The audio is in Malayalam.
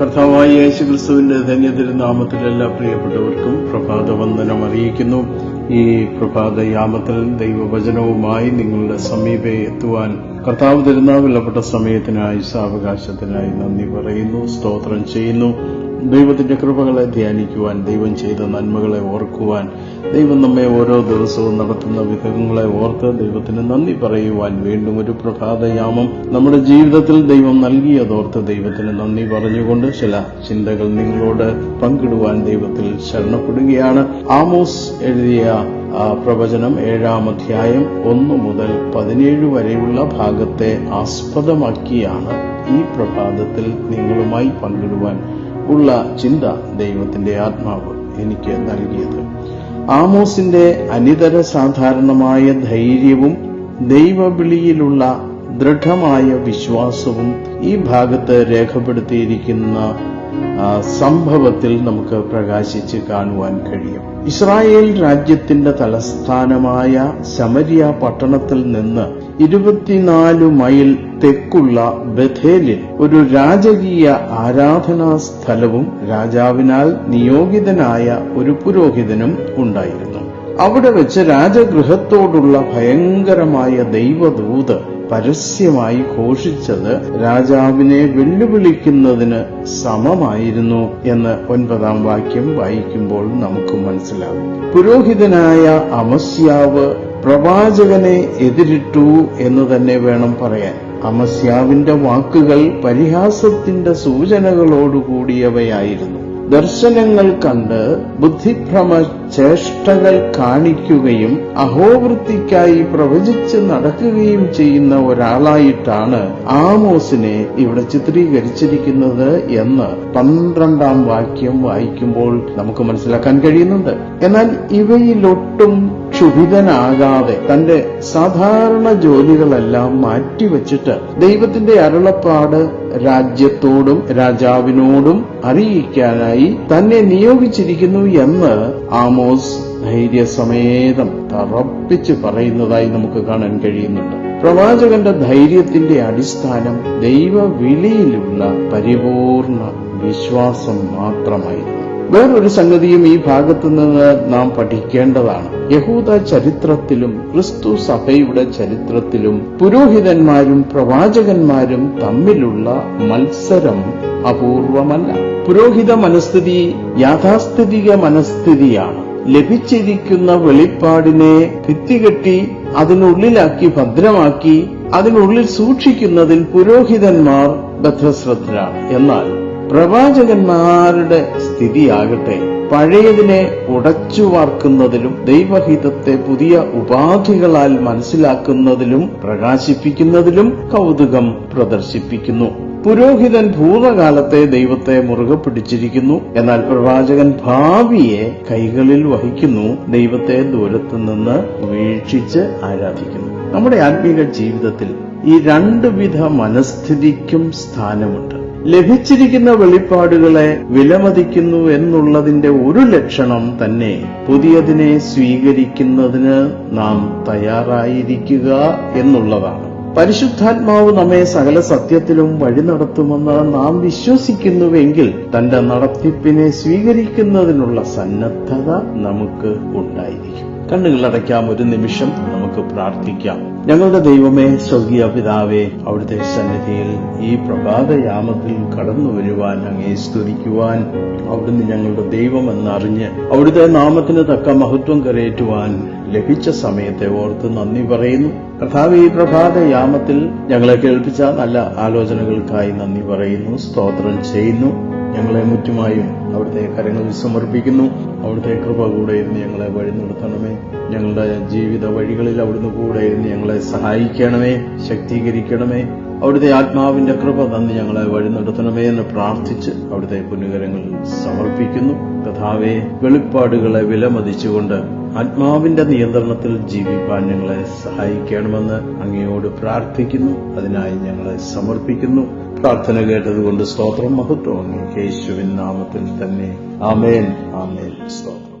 കർത്താവായ യേശു ക്രിസ്തുവിന്റെ ധന്യതിരുനാമത്തിൽ എല്ലാ പ്രിയപ്പെട്ടവർക്കും പ്രഭാത വന്ദനം അറിയിക്കുന്നു. ഈ പ്രഭാത യാമത്തിൽ ദൈവവചനവുമായി നിങ്ങളുടെ സമീപെ എത്തുവാൻ കർത്താവ് തരുന്ന വിലപ്പെട്ട സമയത്തിനായി സാവകാശത്തിനായി നന്ദി പറയുന്നു സ്തോത്രം ചെയ്യുന്നു. ദൈവത്തിന്റെ കൃപകളെ ധ്യാനിക്കുവാൻ ദൈവം ചെയ്ത നന്മകളെ ഓർക്കുവാൻ ദൈവം നമ്മെ ഓരോ ദിവസവും നടത്തുന്ന വിധങ്ങളെ ഓർത്ത് ദൈവത്തിന് നന്ദി പറയുവാൻ വീണ്ടും ഒരു പ്രഭാതയാമം. നമ്മുടെ ജീവിതത്തിൽ ദൈവം നൽകിയതോർത്ത് ദൈവത്തിന് നന്ദി പറഞ്ഞുകൊണ്ട് ചില ചിന്തകൾ നിങ്ങളോട് പങ്കിടുവാൻ ദൈവത്തിൽ ശരണപ്പെടുകയാണ്. ആമോസ് എഴുതിയ പ്രവചനം ഏഴാം അധ്യായം ഒന്ന് മുതൽ പതിനേഴ് വരെയുള്ള ഭാഗത്തെ ആസ്പദമാക്കിയാണ് ഈ പ്രഭാതത്തിൽ നിങ്ങളുമായി പങ്കിടുവാൻ ഉള്ള ചിന്ത ദൈവത്തിന്റെ ആത്മാവ് എനിക്ക് നൽകിയത്. ആമോസിന്റെ അനിതര സാധാരണമായ ധൈര്യവും ദൈവവിളിയിലുള്ള ദൃഢമായ വിശ്വാസവും ഈ ഭാഗത്ത് രേഖപ്പെടുത്തിയിരിക്കുന്ന സംഭവത്തിൽ നമുക്ക് പ്രകാശിച്ച് കാണുവാൻ കഴിയും. ഇസ്രായേൽ രാജ്യത്തിന്റെ തലസ്ഥാനമായ ശമരിയ പട്ടണത്തിൽ നിന്ന് ഇരുപത്തിനാല് മൈൽ തെക്കുള്ള ബഥേലിൽ ഒരു രാജകീയ ആരാധനാ സ്ഥലവും രാജാവിനാൽ നിയോഗിതനായ ഒരു പുരോഹിതനും ഉണ്ടായിരുന്നു. അവിടെ വെച്ച് രാജഗൃഹത്തോടുള്ള ഭയങ്കരമായ ദൈവദൂത് പരസ്യമായി ഘോഷിച്ചത് രാജാവിനെ വെല്ലുവിളിക്കുന്നതിന് സമമായിരുന്നു എന്ന് ഒൻപതാം വാക്യം വായിക്കുമ്പോൾ നമുക്ക് മനസ്സിലാകും. പുരോഹിതനായ അമസ്യാവ് പ്രവാചകനെ എതിരിട്ടു എന്ന് തന്നെ വേണം പറയാൻ. അമസ്യാവിന്റെ വാക്കുകൾ പരിഹാസത്തിന്റെ സൂചനകളോടുകൂടിയവയായിരുന്നു. ദർശനങ്ങൾ കണ്ട് ബുദ്ധിഭ്രമ ചേഷ്ടകൾ കാണിക്കുകയും അഹോവൃത്തിക്കായി പ്രവചിച്ച് നടക്കുകയും ചെയ്യുന്ന ഒരാളായിട്ടാണ് ആമോസിനെ ഇവിടെ ചിത്രീകരിച്ചിരിക്കുന്നത് എന്ന് പന്ത്രണ്ടാം വാക്യം വായിക്കുമ്പോൾ നമുക്ക് മനസ്സിലാക്കാൻ കഴിയുന്നുണ്ട്. എന്നാൽ ഇവയിലൊട്ടും ക്ഷുഭിതനാകാതെ തന്റെ സാധാരണ ജോലികളെല്ലാം മാറ്റിവെച്ചിട്ട് ദൈവത്തിന്റെ അരുളപ്പാട് രാജ്യത്തോടും രാജാവിനോടും അറിയിക്കാനായി തന്നെ നിയോഗിച്ചിരിക്കുന്നു എന്ന് ആമോസ് ധൈര്യസമേതം തറപ്പിച്ച് പറയുന്നതായി നമുക്ക് കാണാൻ കഴിയുന്നുണ്ട്. പ്രവാചകന്റെ ധൈര്യത്തിന്റെ അടിസ്ഥാനം ദൈവവിളിയിലുള്ള പരിപൂർണ വിശ്വാസം മാത്രമായിരുന്നു. വേറൊരു സംഗതിയും ഈ ഭാഗത്തു നിന്ന് നാം പഠിക്കേണ്ടതാണ്. യഹൂദ ചരിത്രത്തിലും ക്രിസ്തു സഭയുടെ ചരിത്രത്തിലും പുരോഹിതന്മാരും പ്രവാചകന്മാരും തമ്മിലുള്ള മത്സരം അപൂർവമല്ല. പുരോഹിത മനസ്ഥിതി യാഥാസ്ഥിതിക മനസ്ഥിതിയാണ്. ലഭിച്ചിരിക്കുന്ന വെളിപ്പാടിനെ ഭിത്തികെട്ടി അതിനുള്ളിലാക്കി ഭദ്രമാക്കി അതിനുള്ളിൽ സൂക്ഷിക്കുന്നതിൽ പുരോഹിതന്മാർ ബദ്ധശ്രദ്ധരാണ്. എന്നാൽ പ്രവാചകന്മാരുടെ സ്ഥിതിയാകട്ടെ പഴയതിനെ ഉടച്ചു വാർക്കുന്നതിലും ദൈവഹിതത്തെ പുതിയ ഉപാധികളാൽ മനസ്സിലാക്കുന്നതിലും പ്രകാശിപ്പിക്കുന്നതിലും കൗതുകം പ്രദർശിപ്പിക്കുന്നു. പുരോഹിതൻ ഭൂതകാലത്തെ ദൈവത്തെ മുറുകെ പിടിച്ചിരിക്കുന്നു. എന്നാൽ പ്രവാചകൻ ഭാവിയെ കൈകളിൽ വഹിക്കുന്നു ദൈവത്തെ ദൂരത്തു നിന്ന് വീക്ഷിച്ച് ആരാധിക്കുന്നു. നമ്മുടെ ആത്മീക ജീവിതത്തിൽ ഈ രണ്ടുവിധ മനസ്ഥിതിക്കും സ്ഥാനമുണ്ട്. ലഭിച്ചിരിക്കുന്ന വെളിപ്പാടുകളെ വിലമതിക്കുന്നു എന്നുള്ളതിന്റെ ഒരു ലക്ഷണം തന്നെ. പുതിയതിനെ സ്വീകരിക്കുന്നതിന് നാം തയ്യാറായിരിക്കുക എന്നുള്ളതാണ്. പരിശുദ്ധാത്മാവ് നമ്മെ സകല സത്യത്തിലും വഴി നടത്തുമെന്ന് നാം വിശ്വസിക്കുന്നുവെങ്കിൽ തന്റെ നടത്തിപ്പിനെ സ്വീകരിക്കുന്നതിനുള്ള സന്നദ്ധത നമുക്ക് ഉണ്ടായിരിക്കും. കണ്ണുകളടയ്ക്കാം ഒരു നിമിഷം. നമുക്ക് പ്രാർത്ഥിക്കാം. ഞങ്ങളുടെ ദൈവമേ സ്വർഗീയ പിതാവേ അവിടുത്തെ സന്നിധിയിൽ ഈ പ്രഭാതയാമത്തിൽ കടന്നു വരുവാൻ അങ്ങേ സ്തുതിക്കുവാൻ അവിടുന്ന് ഞങ്ങളുടെ ദൈവമെന്നറിഞ്ഞ് അവിടുത്തെ നാമത്തിന് തക്ക മഹത്വം കരയേറ്റുവാൻ ലഭിച്ച സമയത്തെ ഓർത്ത് നന്ദി പറയുന്നു. കർത്താവ് ഈ പ്രഭാതയാമത്തിൽ ഞങ്ങളെ കേൾപ്പിച്ച നല്ല ആലോചനകൾക്കായി നന്ദി പറയുന്നു സ്തോത്രം ചെയ്യുന്നു. ഞങ്ങളെ മുറ്റുമായും അവിടുത്തെ കരങ്ങളിൽ സമർപ്പിക്കുന്നു. അവിടുത്തെ കൃപ കൂടെ ഇരുന്ന് ഞങ്ങളെ വഴി നടത്തണമേ. ഞങ്ങളുടെ ജീവിത വഴികളിൽ അവിടുന്ന് കൂടെ ഇരുന്ന് ഞങ്ങളെ സഹായിക്കണമേ ശക്തീകരിക്കണമേ. അവിടുത്തെ ആത്മാവിന്റെ കൃപ തന്ന് ഞങ്ങളെ വഴി നടത്തണമേ എന്ന് പ്രാർത്ഥിച്ച് അവിടുത്തെ പുനകരങ്ങളിൽ സമർപ്പിക്കുന്നു. കഥാവെ വെളിപ്പാടുകളെ വിലമതിച്ചുകൊണ്ട് ആത്മാവിന്റെ നിയന്ത്രണത്തിൽ ജീവിക്കാൻ ഞങ്ങളെ സഹായിക്കണമെന്ന് അങ്ങയോട് പ്രാർത്ഥിക്കുന്നു. അതിനായി ഞങ്ങളെ സമർപ്പിക്കുന്നു. പ്രാർത്ഥന കേട്ടതുകൊണ്ട് സ്തോത്രം. മഹത്വം യേശുവിൻ നാമത്തിൽ തന്നെ. ആമേൻ. ആമേൻ. സ്തോത്രം.